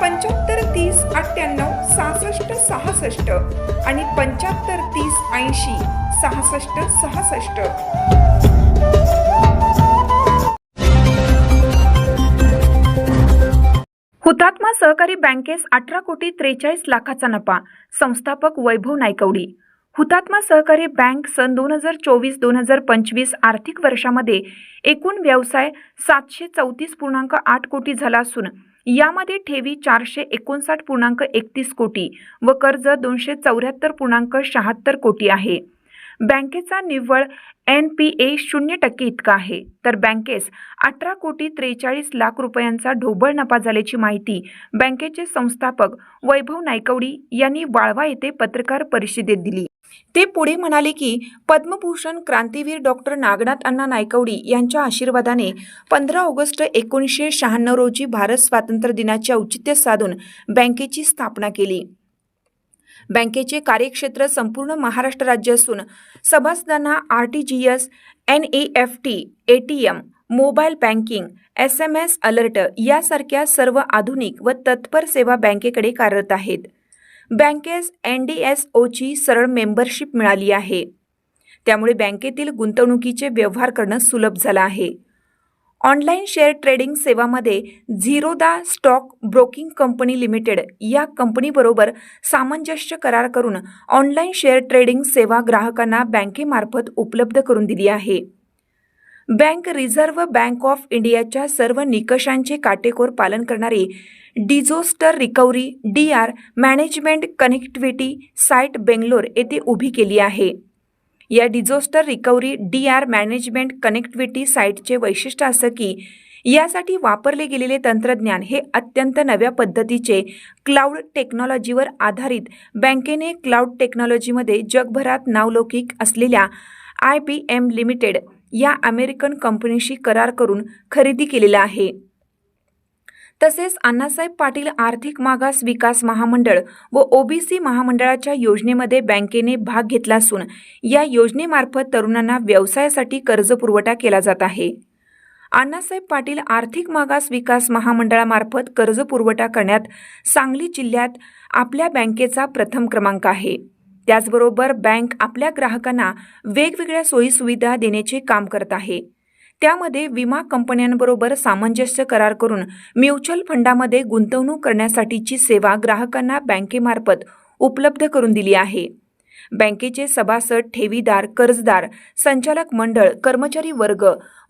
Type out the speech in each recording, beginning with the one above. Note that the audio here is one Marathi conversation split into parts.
पंच्याहत्तर तीस अठ्ठ्याण्णव सहासष्ट सहासष्ट आणि पंच्याहत्तर तीस ऐंशी सहासष्ट सहासष्ट. हुतात्मा सहकारी बँकेस अठरा कोटी त्रेचाळीस लाखाचा नफा संस्थापक वैभव नायकवडी. हुतात्मा सहकारी बँक सन दोन हजार चोवीस दोन हजार पंचवीस आर्थिक वर्षामध्ये एकूण व्यवसाय सातशे चौतीस पूर्णांक आठ कोटी झाला असून यामध्ये ठेवी चारशे एकोणसाठ पूर्णांक एकतीस कोटी व कर्ज दोनशे चौऱ्याहत्तर पूर्णांक शहात्तर कोटी आहे. बँकेचा निव्वळ एन पी ए शून्य टक्के इतका आहे. तर बँकेस अठरा कोटी त्रेचाळीस लाख रुपयांचा ढोबळ नफा झाल्याची माहिती बँकेचे संस्थापक वैभव नायकवडी यांनी वाळवा येथे पत्रकार परिषदेत दिली. ते पुढे म्हणाले की पद्मभूषण क्रांतीवीर डॉक्टर नागनाथ अण्णा नायकवडी यांच्या आशीर्वादाने पंधरा ऑगस्ट एकोणीसशे शहाण्णव रोजी भारत स्वातंत्र्य दिनाचे औचित्य साधून बँकेची स्थापना केली. बँकेचे कार्यक्षेत्र संपूर्ण महाराष्ट्र राज्य असून सभासदांना R T G S N E F T A T M mobile banking S M S alert यासारख्या सर्व आधुनिक व तत्पर सेवा बँकेकडे कार्यरत आहेत. बँकेस एन डी एस ओची सरळ मेंबरशिप मिळाली आहे. त्यामुळे बँकेतील गुंतवणुकीचे व्यवहार करणं सुलभ झालं आहे. ऑनलाईन शेअर ट्रेडिंग सेवामध्ये Zerodha stock broking company limited या कंपनीबरोबर सामंजस्य करार करून ऑनलाईन शेअर ट्रेडिंग सेवा ग्राहकांना बँकेमार्फत उपलब्ध करून दिली आहे. बँक रिझर्व्ह बँक ऑफ इंडियाच्या सर्व निकषांचे काटेकोर पालन करणारी disaster recovery D R management connectivity site Bangalore येथे उभी केली आहे. या disaster recovery D R management connectivity साईटचे वैशिष्ट्य असं की यासाठी वापरले गेलेले तंत्रज्ञान हे अत्यंत नव्या पद्धतीचे क्लाउड टेक्नॉलॉजीवर आधारित बँकेने क्लाउड टेक्नॉलॉजीमध्ये जगभरात नावलौकिक असलेल्या आय बी एम लिमिटेड या अमेरिकन कंपनीशी करार करून खरेदी केलेला आहे. तसेच अण्णासाहेब पाटील आर्थिक मागास विकास महामंडळ व ओबीसी महामंडळाच्या योजनेमध्ये बँकेने भाग घेतला असून या योजनेमार्फत तरुणांना व्यवसायासाठी कर्ज पुरवठा केला जात आहे. अण्णासाहेब पाटील आर्थिक मागास विकास महामंडळामार्फत कर्ज पुरवठा करण्यात सांगली जिल्ह्यात आपल्या बँकेचा प्रथम क्रमांक आहे. त्याचबरोबर बँक आपल्या ग्राहकांना वेगवेगळ्या सोयीसुविधा देण्याचे काम करत आहे. त्यामध्ये विमा कंपन्यांबरोबर सामंजस्य करार करून म्युच्युअल फंडामध्ये गुंतवणूक करण्यासाठीची सेवा ग्राहकांना बँकेमार्फत उपलब्ध करून दिली आहे. बँकेचे सभासद ठेवीदार कर्जदार संचालक मंडळ कर्मचारी वर्ग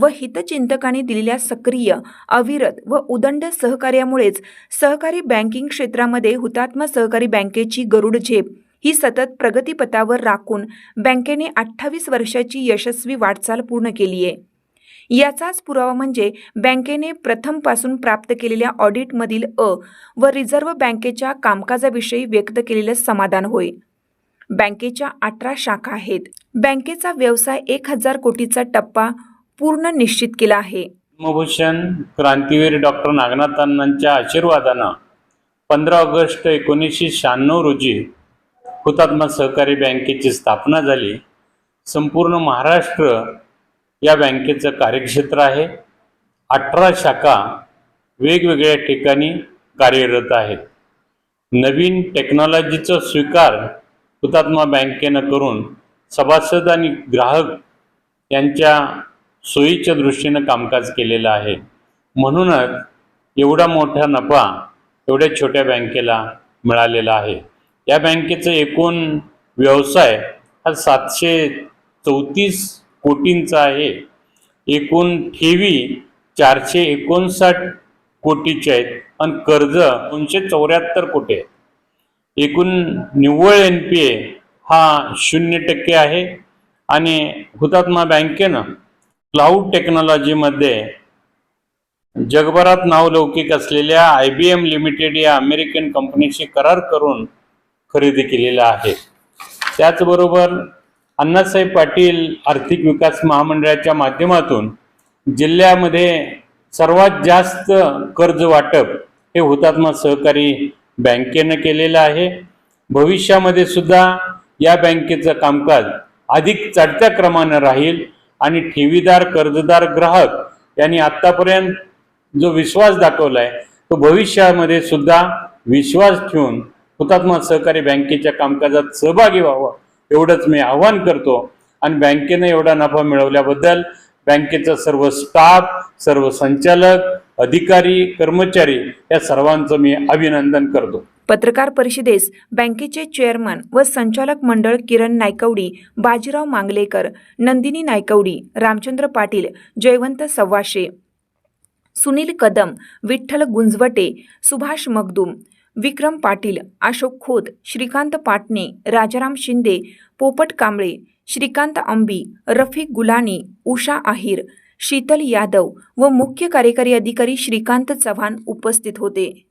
व हितचिंतकांनी दिलेल्या सक्रिय अविरत व उदंड सहकार्यामुळेच सहकारी बँकिंग क्षेत्रामध्ये हुतात्मा सहकारी बँकेची गरुड झेप ही सतत प्रगतीपथावर राखून बँकेने अठ्ठावीस वर्षाची यशस्वी वाटचाल पूर्ण केली आहे. याचाच पुरावा म्हणजे बँकेने प्रथमपासून प्राप्त केलेल्या ऑडिटमधील अ व रिझर्व्ह बँकेच्या कामकाजाविषयी व्यक्त केलेलं समाधान होय. बँकेच्या अठरा शाखा आहेत. बँकेचा व्यवसाय एक हजार कोटीचा टप्पा पूर्ण निश्चित केला आहे. पद्मभूषण क्रांतीवीर डॉक्टर नागनाथ अण्णांच्या आशीर्वादानं पंधरा ऑगस्ट एकोणीसशे शहाण्णव रोजी हुतात्मा सहकारी बँकेची स्थापना झाली. संपूर्ण महाराष्ट्र या बँकेचं कार्यक्षेत्र आहे. अठरा शाखा वेगवेगळ्या ठिकाणी कार्यरत आहेत. नवीन टेक्नॉलॉजीचा स्वीकार हुतात्मा बँकेनं करून सभासद आणि ग्राहक यांच्या सोयीच्या दृष्टीनं कामकाज केलेलं आहे. म्हणूनच एवढा मोठा नफा एवढ्या छोट्या बँकेला मिळालेला आहे. या बँकेचं एकूण व्यवसाय हा सातशे चौतीस कोटींचा आहे. एकूण ठेवी चारशे एकोणसाठ कोटीचे आहेत. आणि कर्ज दोनशे चौऱ्याहत्तर कोटी आहे. एकूण निव्वळ एन पी ए हा शून्य टक्के आहे. आणि हुतात्मा बँकेनं क्लाउड टेक्नॉलॉजीमध्ये जगभरात नावलौकिक असलेल्या आय बी एम लिमिटेड या अमेरिकन कंपनीशी करार करून खरेदी केलेला आहे. त्याचबरोबर अण्णासाहेब पाटील आर्थिक विकास महामंडळाच्या माध्यमातून जिल्ह्यामध्ये सर्वात जास्त कर्ज वाटप हे हुतात्मा सहकारी बँकेनं केलेलं आहे. भविष्यामध्ये सुद्धा या बँकेचं कामकाज अधिक चढत्या क्रमानं राहील आणि ठेवीदार कर्जदार ग्राहक यांनी आत्तापर्यंत जो विश्वास दाखवला आहे तो भविष्यामध्ये सुद्धा विश्वास ठेवून हुतात्मा सहकारी बँकेच्या कामकाजात सहभागी व्हावं. एवढंच मी आवाहन करतो. आणि बँकेनं एवढा नफा मिळवल्याबद्दल बँकेचा सर्व स्टाफ सर्व संचालक अधिकारी कर्मचारी या सर्वांचं मी अभिनंदन करतो. पत्रकार परिषदेस बँकेचे चेअरमन व संचालक मंडळ किरण नायकवडी बाजीराव मांगलेकर नंदिनी नायकवडी रामचंद्र पाटील जयवंत सव्वाशे सुनील कदम विठ्ठल गुंजवटे सुभाष मगदूम विक्रम पाटील अशोक खोत श्रीकांत पाटणे राजाराम शिंदे पोपट कांबळे श्रीकांत अंबी रफिक गुलानी उषा आहिर शीतल यादव व मुख्य कार्यकारी अधिकारी श्रीकांत चव्हाण उपस्थित होते.